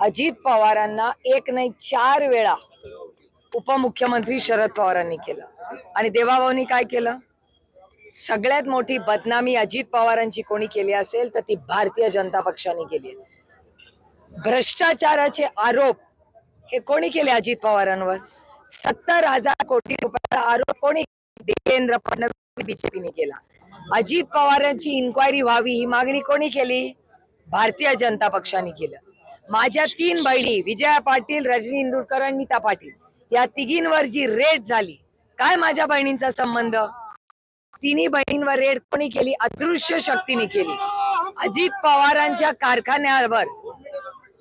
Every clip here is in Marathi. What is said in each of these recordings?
अजित पवारांना एक नाही चार वेळा उपमुख्यमंत्री शरद पवारांनी केलं. आणि देवाभाऊनी काय केलं? सगळ्यात मोठी बदनामी अजित पवारांची कोणी केली असेल तर ती भारतीय जनता पक्षाने केली भ्रष्टाचाराचे आरोप हे कोणी केले अजित पवारांवर? सत्तर हजार कोटी रुपयाचा आरोप कोणी देवेंद्र फडणवीस बीजेपीने केला. अजित पवारांची इन्क्वायरी व्हावी ही मागणी कोणी केली? भारतीय जनता पक्षाने केलं. माझ्या तीन बहिणी विजया पाटील रजनी इंदुरकर आणि नीता पाटील या तिघींवर जी रेड झाली काय माझ्या बहिणींचा संबंध? तिन्ही बहिणींवर रेड कोणी केली? अदृश्य शक्तीने केली. अजित पवारांच्या कारखान्यावर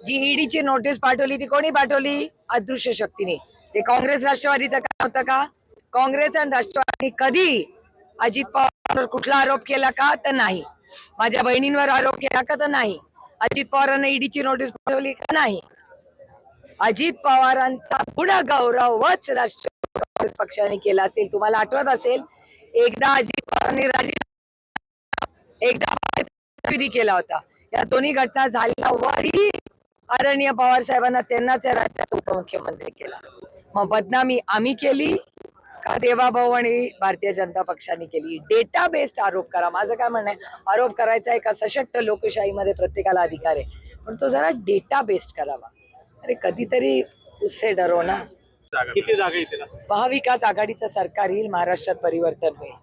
जी ईडीची नोटीस पाठवली ती कोणी पाठवली? अदृश्य शक्तीने. ते काँग्रेस राष्ट्रवादीचं काम होतं का? काँग्रेस आणि राष्ट्रवादी कधी अजित पवारांवर कुठला आरोप केला का? तर नाही. माझ्या बहिणींवर आरोप केला का? तर नाही. अजित पवारांना ईडीची नोटीस पाठवली का नाही? अजित पवारांचा पुन्हा गौरवच राष्ट्रवादी काँग्रेस पक्षाने केला असेल. तुम्हाला आठवत असेल एकदा अजित पवारांनी राजी एकदा विधी केला होता. या दोन्ही घटना झाल्यावरही आदरणीय पवार साहेबांना त्यांनाच या राज्याचा उपमुख्यमंत्री केला. मग बदनामी आम्ही केली देवाभाऊ आणि भारतीय जनता पक्षाने केली. डेटा बेस्ड आरोप करा. माझं काय म्हणणं आहे? आरोप करायचा एका सशक्त लोकशाहीमध्ये प्रत्येकाला अधिकार आहे. पण तो जरा डेटा बेस्ड करावा. अरे कधीतरी उससे डरो ना. किती जागा येतील असं? महाविकास आघाडीचं सरकार येईल महाराष्ट्रात परिवर्तन होईल.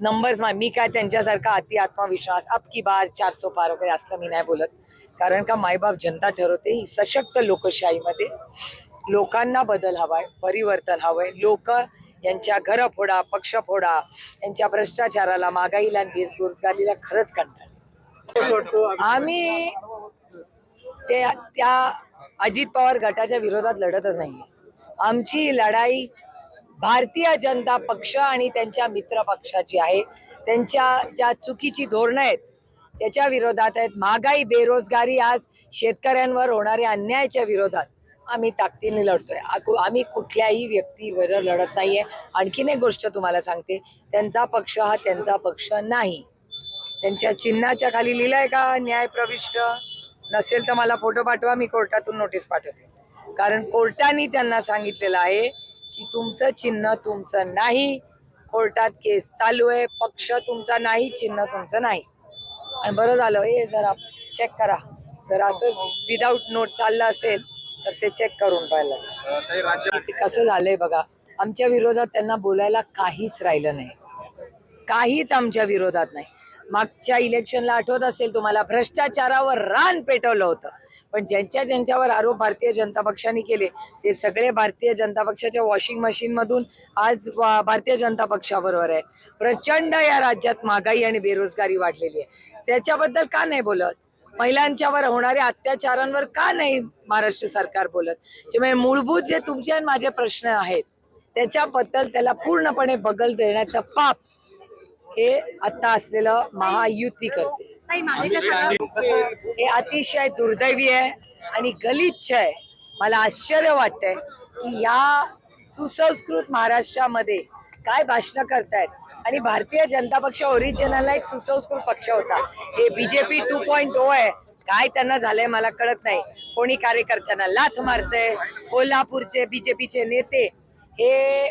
नंबर्स मी काय त्यांच्यासारखा अति आत्मविश्वास अब की बार चार सो पार वगैरे असलं मी नाही बोलत. कारण का मायबाप जनता ठरवते ही सशक्त लोकशाहीमध्ये लोकांना बदल हवाय परिवर्तन हवंय. लोक यांच्या घरं फोडा पक्ष फोडा यांच्या भ्रष्टाचाराला महागाईला आणि बेरोजगारीला खरंच कंटाळ आम्ही ते त्या अजित पवार गटाच्या विरोधात लढतच नाहीये. आमची लढाई भारतीय जनता पक्ष आणि त्यांच्या मित्र पक्षाची आहे. त्यांच्या ज्या चुकीची धोरणं आहेत त्याच्या विरोधात आहेत. महागाई बेरोजगारी आज शेतकऱ्यांवर होणाऱ्या अन्यायाच्या विरोधात. आम्ही ताकदीने लढतोय. आम्ही कुठल्याही व्यक्तीवर लढत नाहीये. आणखीन एक गोष्ट तुम्हाला सांगते. त्यांचा पक्ष हा त्यांचा पक्ष नाही. त्यांच्या चिन्हाच्या खाली लिहिलंय का न्याय प्रविष्ट? नसेल तर मला फोटो पाठवा मी कोर्टातून नोटीस पाठवते. कारण कोर्टाने त्यांना सांगितलेलं आहे की तुमचं चिन्ह तुमचं नाही. कोर्टात केस चालू आहे. पक्ष तुमचा नाही चिन्ह तुमचं नाही. आणि बरं झालं हे जरा चेक करा. जर असं विदाऊट नोट चाललं असेल तर ते चेक करून पाहिलं. ते कसं झालंय बघा आमच्या विरोधात त्यांना बोलायला काहीच राहिलं नाही. काहीच आमच्या विरोधात नाही. मागच्या इलेक्शनला आठवत असेल तुम्हाला भ्रष्टाचारावर रान पेटवलं होतं. पण ज्यांच्या ज्यांच्यावर आरोप भारतीय जनता पक्षाने केले ते सगळे भारतीय जनता पक्षाच्या वॉशिंग मशीन मधून आज भारतीय जनता पक्षाबरोबर आहे. प्रचंड या राज्यात महागाई आणि बेरोजगारी वाढलेली आहे. त्याच्याबद्दल का नाही बोलत? महिलांच्यावर होणाऱ्या अत्याचारांवर का नाही महाराष्ट्र सरकार बोलत? त्यामुळे मूलभूत जे तुमचे आणि माझे प्रश्न आहेत त्याच्याबद्दल त्याला पूर्णपणे बगल देण्याचं पाप हे आता असलेलं महायुती करते. हे अतिशय दुर्दैवी आहे आणि गलिच्छ आहे. मला आश्चर्य वाटतंय की या सुसंस्कृत महाराष्ट्रामध्ये काय भाषण करतायत? आणि भारतीय जनता पक्ष ओरिजिनलला एक सुसंस्कृत पक्ष होता. हे बीजेपी टू पॉइंट ओ आहे. काय त्यांना झालंय मला कळत नाही. कोणी कार्यकर्त्यांना लाथ मारतय. कोल्हापूरचे बीजेपीचे नेते हे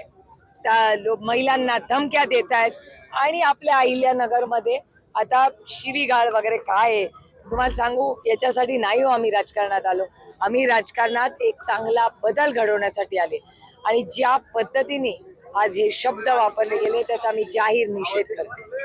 त्या लो- महिलांना धमक्या देत आहेत आणि आपल्या अहिल्यानगरमध्ये आता शिवीगाळ वगैरे काय आहे? तुम्हाला सांगू याच्यासाठी नाही हो आम्ही राजकारणात आलो. आम्ही राजकारणात एक चांगला बदल घडवण्यासाठी आले. आणि ज्या पद्धतीने आज हे शब्द वापरले गेले त्याचा मी जाहीर निषेध करते.